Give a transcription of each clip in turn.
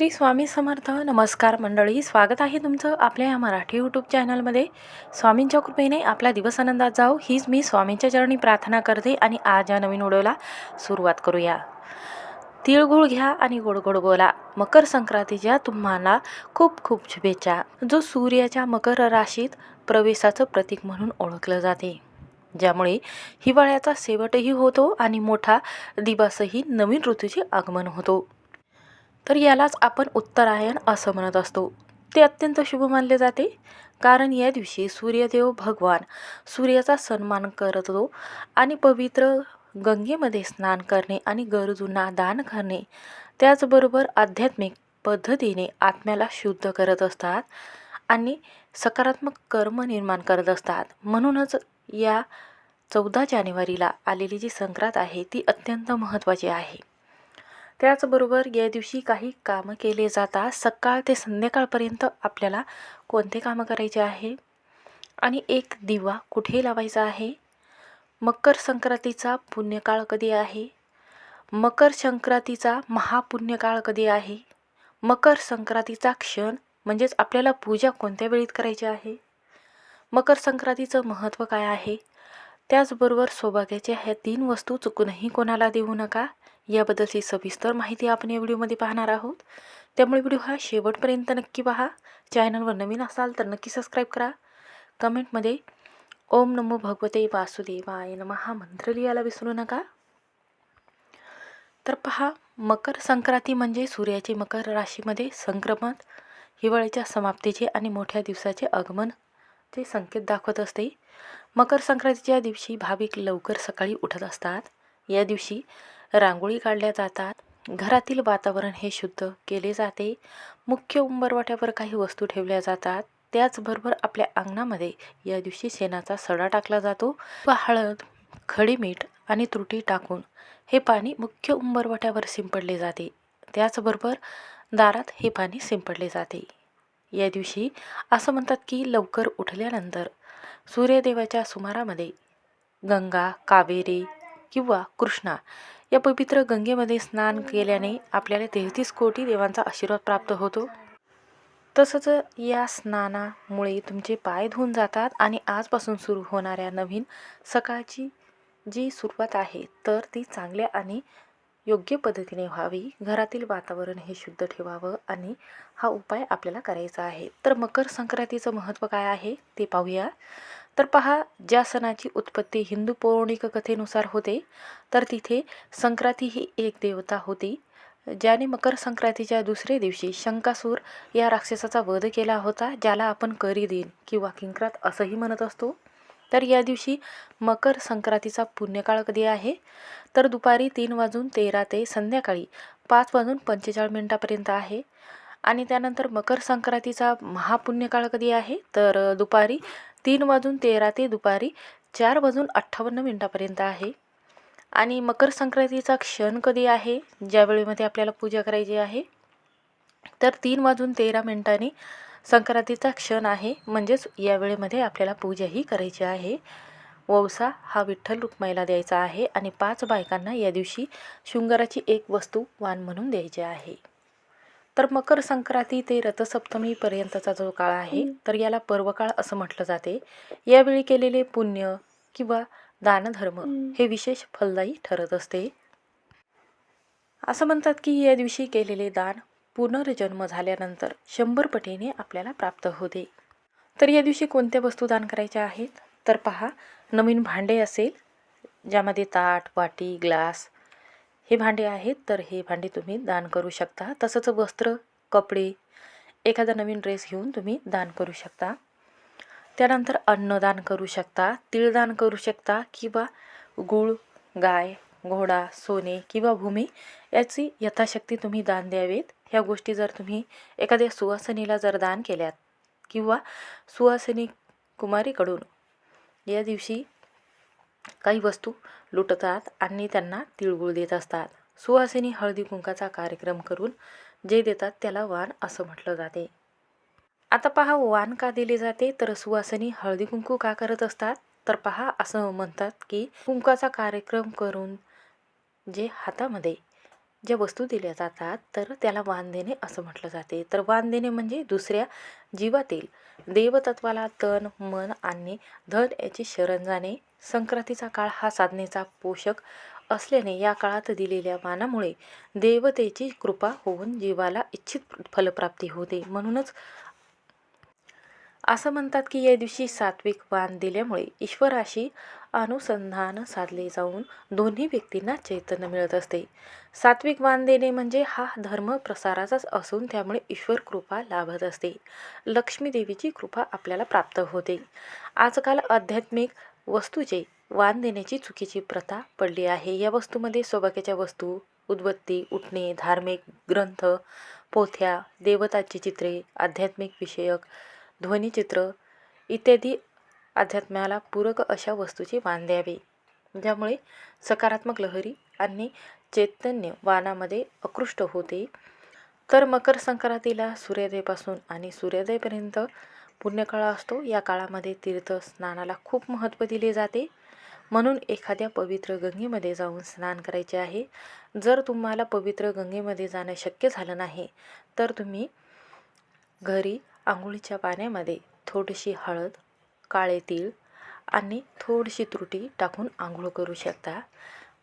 श्री स्वामी समर्थ नमस्कार मंडळी स्वागत आहे तुमचं आपल्या या मराठी यूट्यूब चॅनलमध्ये स्वामींच्या कृपेने आपला दिवस आनंदात जाऊ हीच मी स्वामींच्या चरणी प्रार्थना करते आणि आज या नवीन व्हिडिओला सुरुवात करूया. तिळगुळ घ्या आणि गोड गोड बोला. मकर संक्रांतीच्या तुम्हाला खूप खूप शुभेच्छा. जो सूर्याच्या मकर राशीत प्रवेशाचं प्रतीक म्हणून ओळखलं जाते. ज्यामुळे हिवाळ्याचा शेवटही होतो आणि मोठा दिवसही नवीन ऋतूचे आगमन होतो. तर यालाच आपण उत्तरायण असं म्हणत असतो. ते अत्यंत शुभ मानले जाते. कारण या दिवशी सूर्यदेव भगवान सूर्याचा सन्मान करतो आणि पवित्र गंगेमध्ये स्नान करणे आणि गरजूंना दान करणे त्याचबरोबर आध्यात्मिक पद्धतीने आत्म्याला शुद्ध करत असतात आणि सकारात्मक कर्म निर्माण करत असतात. म्हणूनच या चौदा जानेवारीला आलेली जी संक्रांत आहे ती अत्यंत महत्त्वाची आहे. त्याचबरोबर या दिवशी काही कामं केले जातात सकाळ ते संध्याकाळपर्यंत आपल्याला कोणते कामं करायचे आहे? आणि एक दिवा कुठे लावायचा आहे? मकर संक्रांतीचा पुण्यकाळ कधी आहे? मकर संक्रांतीचा महापुण्यकाळ कधी आहे? मकर संक्रांतीचा क्षण म्हणजेच आपल्याला पूजा कोणत्या वेळीत करायची आहे? मकर संक्रांतीचं महत्त्व काय आहे? त्याचबरोबर सौभाग्याच्या ह्या तीन वस्तू चुकूनही कोणाला देऊ नका. याबद्दलची सविस्तर माहिती आपण या व्हिडिओमध्ये पाहणार आहोत. त्यामुळे व्हिडिओ हा शेवटपर्यंत नक्की पहा. चॅनलवर नवीन असाल तर नक्की सबस्क्राईब करा. कमेंटमध्ये ओम नमो भगवते वासुदेवाय नम हा मंत्र लिहायला विसरू नका. तर पहा मकर संक्रांती म्हणजे सूर्याचे मकर राशीमध्ये संक्रमण हिवाळ्याच्या समाप्तीचे आणि मोठ्या दिवसाचे आगमन ते संकेत दाखवत असते. मकर संक्रांतीच्या दिवशी भाविक लवकर सकाळी उठत असतात. या दिवशी रांगोळी काढल्या जातात. घरातील वातावरण हे शुद्ध केले जाते. मुख्य उंबरवाट्यावर काही वस्तू ठेवल्या जातात. त्याचबरोबर आपल्या अंगणामध्ये या दिवशी शेणाचा सडा टाकला जातो व हळद खडी मीठ आणि त्रुटी टाकून हे पाणी मुख्य उंबरवाट्यावर शिंपडले जाते. त्याचबरोबर दारात हे पाणी शिंपडले जाते. या दिवशी असं म्हणतात की लवकर उठल्यानंतर सूर्यदेवाच्या सुमारामध्ये गंगा कावेरी किंवा कृष्णा या पवित्र गंगेमध्ये स्नान केल्याने आपल्याला तेहतीस कोटी देवांचा आशीर्वाद प्राप्त होतो. तसंच या स्नानामुळे तुमचे पाय धुवून जातात आणि आजपासून सुरू होणाऱ्या नवीन सकाळची जी सुरुवात आहे तर ती चांगल्या आणि योग्य पद्धतीने व्हावी. घरातील वातावरण हे शुद्ध ठेवावं आणि हा उपाय आपल्याला करायचा आहे. तर मकर संक्रांतीचं महत्त्व काय आहे ते पाहूया. तर पहा ज्या सणाची उत्पत्ती हिंदू पौराणिक कथेनुसार होते तर तिथे संक्रांती ही एक देवता होती ज्याने मकर संक्रांतीच्या दुसऱ्या दिवशी शंकासूर या राक्षसाचा वध केला होता ज्याला आपण करी दिन किंवा किंक्रात असंही म्हणत असतो. तर या दिवशी मकर संक्रांतीचा पुण्यकाळ कधी आहे? तर दुपारी तीन वाजून तेरा ते संध्याकाळी पाच वाजून पंचेचाळीस मिनटापर्यंत आहे. आणि त्यानंतर मकर संक्रांतीचा महापुण्यकाळ कधी आहे? तर दुपारी तीन वाजून तेरा ते दुपारी चार वाजून अठ्ठावन्न मिनटापर्यंत आहे. आणि मकर संक्रांतीचा क्षण कधी आहे? ज्या वेळेमध्ये आपल्याला पूजा करायची आहे. तर तीन वाजून तेरा मिनटांनी संक्रांतीचा क्षण आहे. म्हणजेच या वेळेमध्ये आपल्याला पूजाही करायची आहे. वौसा हा विठ्ठल रुक्माईला द्यायचा आहे. आणि पाच बायकांना या दिवशी शृंगाराची एक वस्तू वाण म्हणून द्यायची आहे. तर मकर संक्रांती ते रथसप्तमीपर्यंतचा जो काळ आहे तर याला पर्वकाळ असं म्हटलं जाते. यावेळी केलेले पुण्य किंवा दानधर्म हे विशेष फलदायी ठरत असते. असं म्हणतात की या दिवशी केलेले दान पुनर्जन्म झाल्यानंतर शंभर पटीने आपल्याला प्राप्त होते. तर या दिवशी कोणत्या वस्तू दान करायच्या आहेत? तर पहा नवीन भांडे असेल ज्यामध्ये ताट वाटी ग्लास हे भांडे आहेत तर हे भांडे तुम्ही दान करू शकता. तसंच वस्त्र कपडे एखादा नवीन ड्रेस घेऊन तुम्ही दान करू शकता. त्यानंतर अन्नदान करू शकता तिळदान करू शकता किंवा गूळ गाय घोडा सोने किंवा भूमी याची यथाशक्ती तुम्ही दान द्यावेत. ह्या गोष्टी जर तुम्ही एखाद्या सुवासिनीला जर दान केल्यात किंवा सुवासिनी कुमारीकडून या दिवशी काही वस्तू लुटतात आणि त्यांना तिळगुळ देत असतात. सुवासिनी हळदी कुंकाचा कार्यक्रम करून जे देतात त्याला वाण असं म्हटलं जाते. आता पहा वाण का दिले जाते? तर सुवासिनी हळदी कुंकू का करत असतात? तर पहा असं म्हणतात की कुंकाचा कार्यक्रम करून जे हातामध्ये ज्या वस्तू दिल्या जातात तर त्याला वाण देणे असं म्हटलं जाते. तर वाण देणे म्हणजे दुसऱ्या जीवातील देवतत्वाला तन मन आणि धन याची शरण जाणे. संक्रांतीचा काळ हा साधनेचा पोषक असल्याने या काळात दिलेल्या वाणामुळे देवतेची कृपा होऊन जीवाला इच्छित फलप्राप्ती होते. म्हणूनच असं म्हणतात की या दिवशी सात्विक वाण दिल्यामुळे ईश्वराशी अनुसंधान साधले जाऊन दोन्ही व्यक्तींना चैतन्य मिळत असते. सात्विक वाण देणे म्हणजे हा धर्म प्रसाराचाच असून त्यामुळे ईश्वर कृपा लाभत असते. लक्ष्मी देवीची कृपा आपल्याला प्राप्त होते. आजकाल आध्यात्मिक वस्तूचे वाण देण्याची चुकीची प्रथा पडली आहे. या वस्तूमध्ये सौभाग्याच्या वस्तू उदबत्ती उठणे धार्मिक ग्रंथ पोथ्या देवताची चित्रे आध्यात्मिक विषयक ध्वनिचित्र इत्यादी अध्यात्माला पूरक अशा वस्तूचे वाण द्यावे. ज्यामुळे सकारात्मक लहरी आणि चैतन्य वानामध्ये आकृष्ट होते. तर मकर संक्रांतीला सूर्योदयापासून आणि सूर्योदयपर्यंत पुण्यकाळ असतो. या काळामध्ये तीर्थ स्नानाला खूप महत्त्व दिले जाते. म्हणून एखाद्या पवित्र गंगेमध्ये जाऊन स्नान करायचे आहे. जर तुम्हाला पवित्र गंगेमध्ये जाणं शक्य झालं नाही तर तुम्ही घरी आंघोळीच्या पाण्यामध्ये थोडीशी हळद काळे तीळ आणि थोडीशी त्रुटी टाकून आंघोळ करू शकता.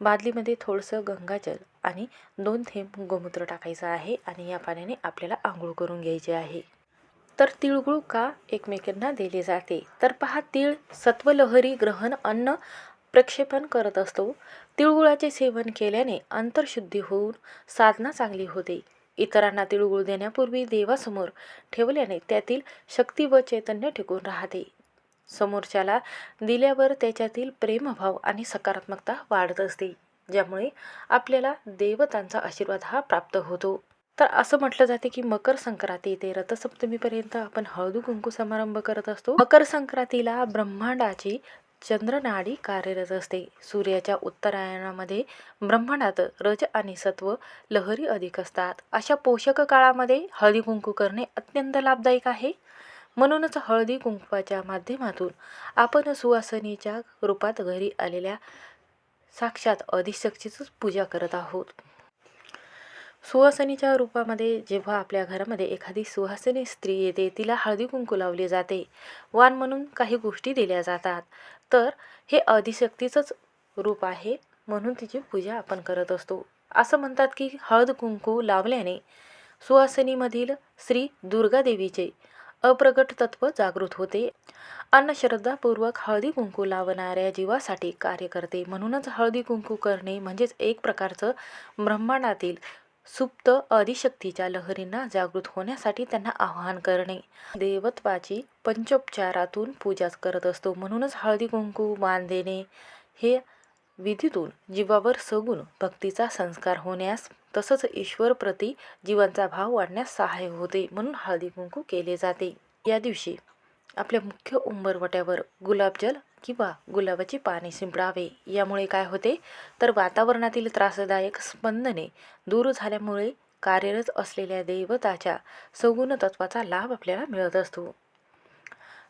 बादलीमध्ये थोडंसं गंगाजल आणि दोन थेंब गोमूत्र टाकायचं आहे आणि या पाण्याने आपल्याला आंघोळ करून घ्यायचे आहे. तर तिळगुळ का एकमेकांना दिले जाते? तर पहा तीळ सत्वलहरी ग्रहण अन्न प्रक्षेपण करत असतो. तिळगुळाचे सेवन केल्याने अंतरशुद्धी होऊन साधना चांगली होते. इतरांना तिळगुळ देण्यापूर्वी देवासमोर ठेवल्याने त्यातील शक्ती व चैतन्य टिकून राहते. समोरच्याला दिल्यावर त्याच्यातील प्रेमभाव आणि सकारात्मकता वाढत असते ज्यामुळे आपल्याला देवतांचा आशीर्वाद हा प्राप्त होतो. तर असं म्हटलं जाते की मकर संक्रांती ते रथसप्तमीपर्यंत आपण हळदू कुंकू समारंभ करत असतो. मकर संक्रांतीला ब्रह्मांडाची चंद्रनाडी कार्यरत असते. सूर्याच्या उत्तरायणामध्ये ब्रह्मांडात रज आणि सत्व लहरी अधिक असतात. अशा पोषक काळामध्ये हळदी कुंकू करणे अत्यंत लाभदायक आहे. म्हणूनच हळदी कुंकवाच्या माध्यमातून आपण सुवासनीच्या रूपात घरी आलेल्या साक्षात अधिशक्तीचीच पूजा करत आहोत. सुवासनीच्या रूपामध्ये जेव्हा आपल्या घरामध्ये एखादी सुहासिनी स्त्री येते तिला हळदी कुंकू लावले जाते. वाण म्हणून काही गोष्टी दिल्या जातात. तर हे आदिशक्तीचंच रूप आहे म्हणून तिची पूजा आपण करत असतो. असं म्हणतात की हळद कुंकू लावल्याने सुहासिनीमधील श्री दुर्गादेवीचे अप्रगट तत्व जागृत होते. अन्नश्रद्धापूर्वक हळदी कुंकू लावणाऱ्या जीवासाठी कार्य करते. म्हणूनच हळदी कुंकू करणे म्हणजेच एक प्रकारचं ब्रह्मांडातील सुप्त आदिशक्तीच्या लहरींना जागृत होण्यासाठी त्यांना आवाहन करणे. देवत्वाची पंचोपचारातून पूजा करत असतो. म्हणूनच हळदी कुंकू मान देणे हे विधीतून जीवावर सगुण भक्तीचा संस्कार होण्यास तसंच ईश्वरप्रती जीवांचा भाव वाढण्यास सहाय्य होते. म्हणून हळदी कुंकू केले जाते. या दिवशी आपल्या मुख्य उंबरवट्यावर गुलाबजल किंवा गुलाबाची पाने शिंपडावे. यामुळे काय होते? तर वातावरणातील त्रासदायक स्पंदने दूर झाल्यामुळे कार्यरत असलेल्या देवताच्या सगुण तत्वाचा लाभ आपल्याला मिळत असतो.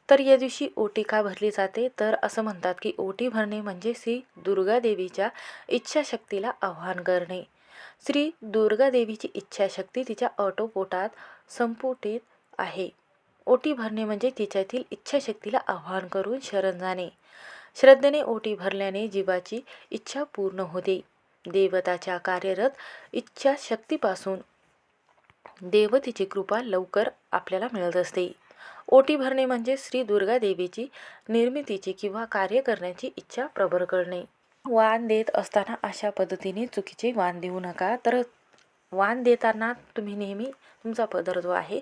तर या दिवशी ओटी का भरली जाते? तर असं म्हणतात की ओटी भरणे म्हणजे श्री दुर्गा देवीच्या इच्छाशक्तीला आव्हान करणे. श्री दुर्गा देवीची इच्छाशक्ती तिच्या अटोपोटात संपुटित आहे. ओटी भरणे म्हणजे तिच्यातील इच्छाशक्तीला आव्हान करून शरण जाणे. श्रद्धेने ओटी भरल्याने जीवाची इच्छा पूर्ण होते. देवताच्या कार्यरत इच्छाशक्तीपासून देवतेची कृपा लवकर आपल्याला मिळत असते. ओटी भरणे म्हणजे श्री दुर्गा देवीची निर्मितीची किंवा कार्य करण्याची इच्छा प्रबळ करणे. वाण देत असताना अशा पद्धतीने चुकीचे वाण देऊ नका. तर वाण देताना तुम्ही नेहमी तुमचा पदर जो आहे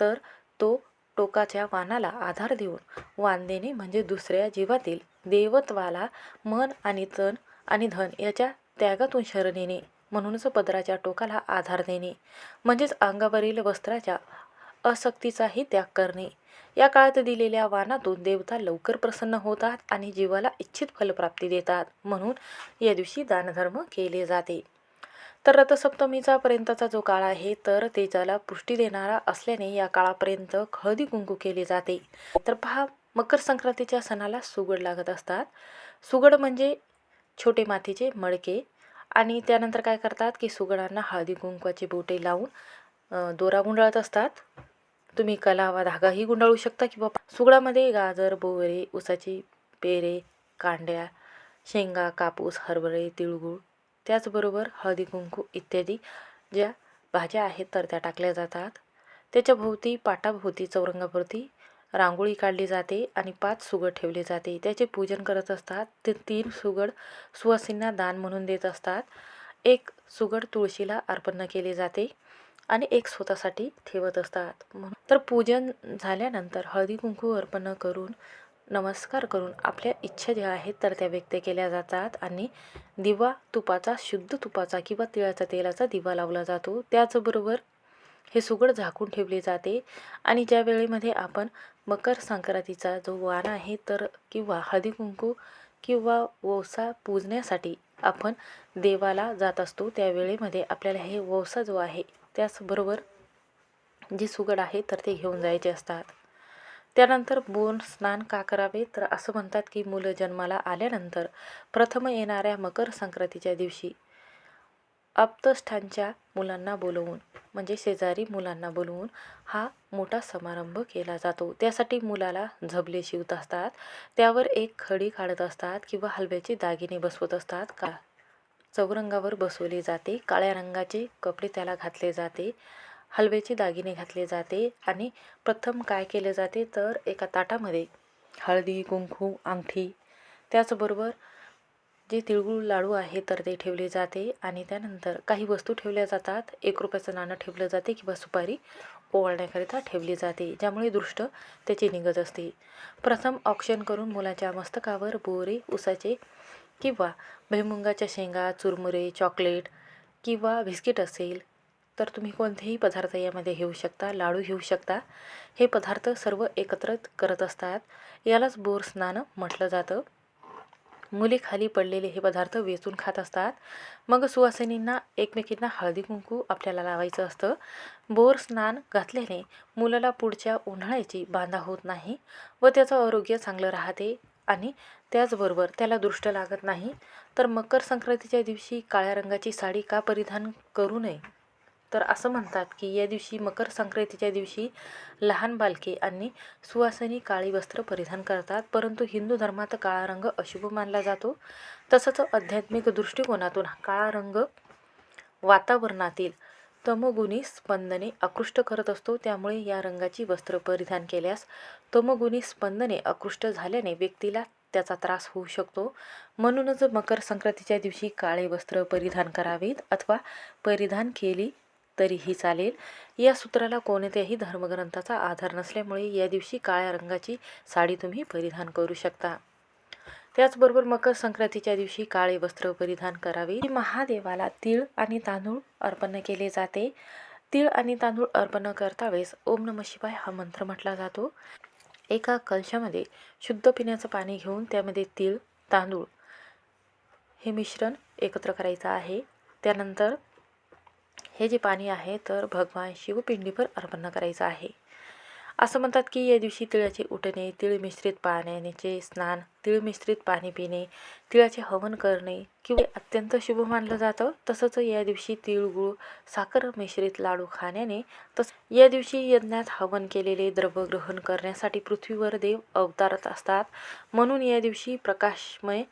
तर तो टोकाच्या वाणाला आधार देऊन. वाण देणे म्हणजे दुसऱ्या जीवातील देवत्वाला मन आणि तन आणि धन याच्या त्यागातून शरण येणे म्हणूनच पदराच्या टोकाला आधार देणे म्हणजेच अंगावरील वस्त्राच्या असक्तीचाही त्याग करणे. या काळात दिलेल्या वानातून देवता लवकर प्रसन्न होतात आणि जीवाला इच्छित फलप्राप्ती देतात म्हणून या दिवशी दानधर्म केले जाते. तर रथसप्तमीचापर्यंतचा जो काळ आहे तर तेजाला पुष्टी देणारा असल्याने या काळापर्यंत हळदी कुंकू केले जाते. तर पहा मकर संक्रांतीच्या सणाला सुगड लागत असतात. सुगड म्हणजे छोटे मातीचे मडके आणि त्यानंतर काय करतात की सुगडांना हळदी कुंकवाची बोटे लावून दोरा गुंडाळत असतात. तुम्ही कला वा धागाही गुंडाळू शकता किंवा सुगडामध्ये गाजर बोवरे उसाची पेरे कांड्या शेंगा कापूस हरभरे तिळगूळ त्याचबरोबर हळदी कुंकू इत्यादी ज्या भाज्या आहेत तर त्या टाकल्या जातात. त्याच्या भोवती पाटाभोवती चौरंगाभोवती रांगोळी काढली जाते आणि पाच सुगड ठेवले जाते. त्याचे पूजन करत असतात. ते तीन सुगड सुवासींना दान म्हणून देत असतात. एक सुगड तुळशीला अर्पण केले जाते आणि एक स्वतःसाठी ठेवत असतात. म्हणून तर पूजन झाल्यानंतर हळदी कुंकू अर्पण करून नमस्कार करून आपल्या इच्छा ज्या आहेत तर त्या व्यक्त केल्या जातात आणि दिवा तुपाचा शुद्ध तुपाचा किंवा तिळाचा तेलाचा दिवा लावला जातो. त्याचबरोबर हे सुगड झाकून ठेवले जाते आणि ज्या वेळेमध्ये आपण मकर संक्रांतीचा जो वाण आहे तर किंवा हळदी कुंकू किंवा वोसा पूजण्यासाठी आपण देवाला जात असतो त्या वेळेमध्ये आपल्याला हे वोसा जो आहे त्याचबरोबर जे सुगड आहे तर ते घेऊन जायचे असतात. त्यानंतर बोन स्नान का करावे? तर असं म्हणतात की मुलं जन्माला आल्यानंतर प्रथम येणाऱ्या मकर संक्रांतीच्या दिवशी आप्तष्ठांच्या मुलांना बोलवून म्हणजे शेजारी मुलांना बोलवून हा मोठा समारंभ केला जातो. त्यासाठी मुलाला झबले शिवत असतात. त्यावर एक खडी काढत असतात किंवा हलव्याचे दागिने बसवत असतात. का चौरंगावर बसवले जाते. काळ्या रंगाचे कपडे त्याला घातले जाते. हलव्याचे दागिने घातले जाते आणि प्रथम काय केले जाते तर एका ताटामध्ये हळदी कुंकू अंगठी त्याचबरोबर जे तिळगुळ लाडू आहे तर ते ठेवले जाते आणि त्यानंतर काही वस्तू ठेवल्या जातात. एक रुपयाचं नाणं ठेवलं जाते किंवा सुपारी ओवाळण्याकरिता ठेवली जाते ज्यामुळे दृष्ट त्याची निघत असते. प्रथम ऑक्शन करून मुलाच्या मस्तकावर बोरे उसाचे किंवा भुईमुगाच्या शेंगा चुरमुरे चॉकलेट किंवा बिस्किट असेल तर तुम्ही कोणतेही पदार्थ यामध्ये घेऊ शकता लाडू घेऊ शकता. हे पदार्थ सर्व एकत्र करत असतात. यालाच बोर स्नान म्हटलं जातं. मुली खाली पडलेले हे पदार्थ वेचून खात असतात. मग सुवासिनींना एकमेकींना हळदी कुंकू आपल्याला लावायचं असतं. बोर स्नान घातल्याने मुलाला पुढच्या उन्हाळ्याची बांधा होत नाही व त्याचं आरोग्य चांगलं राहते आणि त्याचबरोबर त्याला दृष्ट लागत नाही. तर मकर संक्रांतीच्या दिवशी काळ्या रंगाची साडी का परिधान करू नये? तर असं म्हणतात की या दिवशी मकर संक्रांतीच्या दिवशी लहान बालके आणि सुवासनी काळी वस्त्र परिधान करतात. परंतु हिंदू धर्मात काळा रंग अशुभ मानला जातो. तसंच आध्यात्मिक दृष्टिकोनातून काळा रंग वातावरणातील तमोगुणी स्पंदने आकृष्ट करत असतो. त्यामुळे या रंगाची वस्त्र परिधान केल्यास तमगुणी स्पंदने आकृष्ट झाल्याने व्यक्तीला त्याचा त्रास होऊ शकतो. म्हणूनच मकर संक्रांतीच्या दिवशी काळे वस्त्र परिधान करावेत अथवा परिधान केली तरीही चालेल. या सूत्राला कोणत्याही धर्मग्रंथाचा आधार नसल्यामुळे या दिवशी काळ्या रंगाची साडी तुम्ही परिधान करू शकता. त्याचबरोबर मकर संक्रांतीच्या दिवशी काळे वस्त्र परिधान करावे. महादेवाला तीळ आणि तांदूळ अर्पण केले जाते. तीळ आणि तांदूळ अर्पण करता वेळेस ओम नम शिवाय हा मंत्र म्हटला जातो. एका कलशामध्ये शुद्ध पिण्याचं पाणी घेऊन त्यामध्ये तीळ तांदूळ हे मिश्रण एकत्र करायचं आहे. त्यानंतर हे जे पाणी आहे तर भगवान शिवपिंडीवर अर्पण करायचं आहे. असं म्हणतात की या दिवशी तिळाचे उठणे तिळ मिश्रित पाण्याचे स्नान तिळ मिश्रित पाणी पिणे तिळाचे हवन करणे किंवा अत्यंत शुभ मानलं जातं तसंच या दिवशी तिळगुळ साखर मिश्रित लाडू खाण्याने तस या दिवशी यज्ञात हवन केलेले द्रव्य ग्रहण करण्यासाठी पृथ्वीवर देव अवतारत असतात. म्हणून या दिवशी प्रकाशमय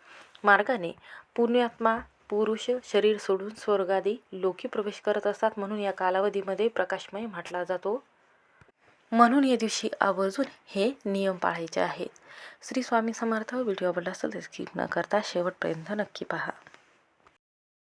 मार्गाने पुण्यात्मा पुरुष शरीर सोडून स्वर्गादी लोकी प्रवेश करत असतात म्हणून या कालावधीमध्ये प्रकाशमय म्हटला जातो. म्हणून या दिवशी आवर्जून हे नियम पाळायचे आहेत. श्री स्वामी समर्थ व्हिडिओ आवडला असेल तर स्किप न करता शेवटपर्यंत नक्की पहा.